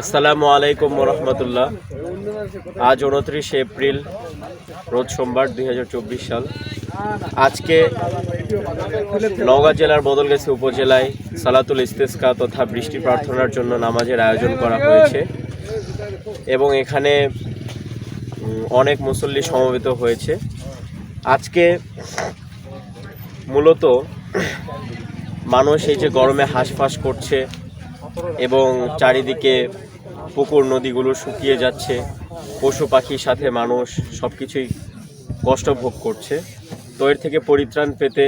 আসসালামু আলাইকুম রহমতুল্লাহ আজ উনত্রিশে এপ্রিল, রোজ সোমবার দুই হাজার চব্বিশ সাল। আজকে নওগাঁ জেলার বদলগাছি উপজেলায় সালাতুল ইস্তেস্কা তথা বৃষ্টি প্রার্থনার জন্য নামাজের আয়োজন করা হয়েছে এবং এখানে অনেক মুসল্লি সমবেত হয়েছে। আজকে মূলত মানুষ এই যে গরমে হাঁসফাঁস করছে এবং চারিদিকে পুকুর নদীগুলো শুকিয়ে যাচ্ছে, পশু পাখির সাথে মানুষ সব কিছুই কষ্ট ভোগ করছে। তো এর থেকে পরিত্রাণ পেতে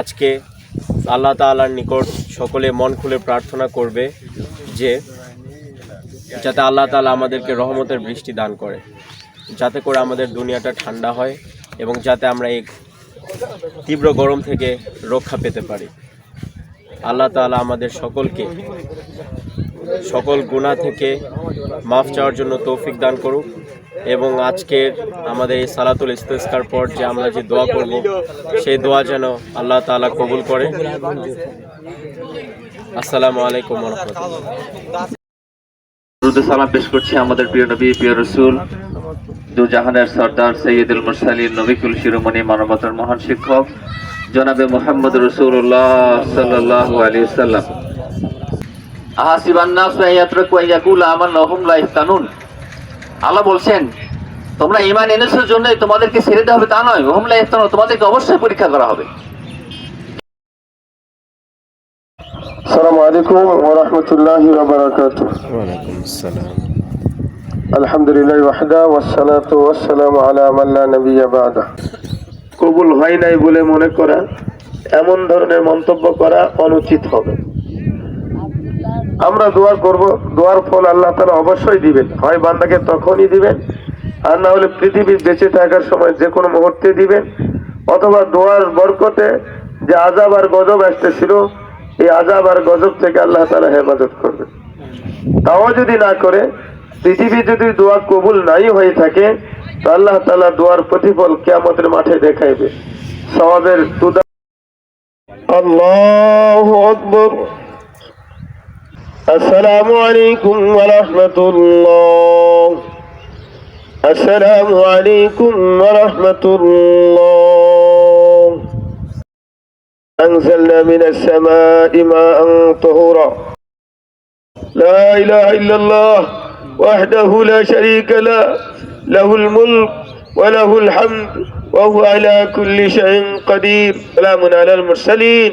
আজকে আল্লাহ তাআলার নিকট সকলে মন খুলে প্রার্থনা করবে যে, যাতে আল্লাহ তাআলা আমাদেরকে রহমতের বৃষ্টি দান করে, যাতে করে আমাদের দুনিয়াটা ঠান্ডা হয় এবং যাতে আমরা এই তীব্র গরম থেকে রক্ষা পেতে পারি। আল্লাহ তাআলা আমাদের সকলকে সকল গুণা থেকে মাফ চাওয়ার জন্য তৌফিক দান করুক। এবং আজকের আমাদের এই সালাতুল ইস্তেস্কার পর যে আমরা যে দোয়া করব, সেই দোয়া যেন আল্লাহ তাআলা কবুল করে। আসসালামু আলাইকুম সালাম পেশ করছি আমাদের প্রিয় নবী, প্রিয় রসুল দু জাহানের সর্দার সৈয়দুল মুরসালিন, নবিকুল শিরোমণি, মানবতার মহান শিক্ষক, জনাবে মোহাম্মদ রসুল্লাহ সাল্লাল্লাহু আলাইহি সাল্লাম আল্লাহ বলছেন তোমরা ঈমান এনেছো জন্যই তোমাদেরকে ছেড়ে দেওয়া হবে তা নয় হুম লা ইফতানুন তোমাদেরকে অবশ্যই পরীক্ষা করা হবে السلام عليكم ورحمة الله وبركاته ওয়ালাইকুম আসসালাম الحمد لله وحده والصلاة والسلام على من لا نبي بعده কবুল হয় নাই বলে মনে করা এমন ধরনের মন্তব্য করা অনুচিত হবে আমরা দোয়া করব, দোয়ার ফল আল্লাহ তালা অবশ্যই দিবেন। হয় বান্দাকে তখনই দিবেন, আর না হলে পৃথিবীর বেঁচে থাকার সময় যে কোনো মুহূর্তে দিবেন। অথবা দোয়ার বরকতে যে আজাব আর গজব আসতেছিল, এই আজাব আর গজব থেকে আল্লাহ তালা হেফাজত করবে তাও যদি না করে, পৃথিবী যদি দোয়া কবুল নাই হয়ে থাকে, তো আল্লাহ তালা দোয়ার প্রতিফল কেয়ামতের মাঠে দেখাইবে। সবাবের তুদা আল্লাহ السلام عليكم ورحمة الله. السلام عليكم ورحمة الله. أنزلنا من السماء ماء طهورا. لا إله إلا الله وحده لا شريك له. له الملك وله الحمد وهو على كل شيء قدير. سلام على المرسلين.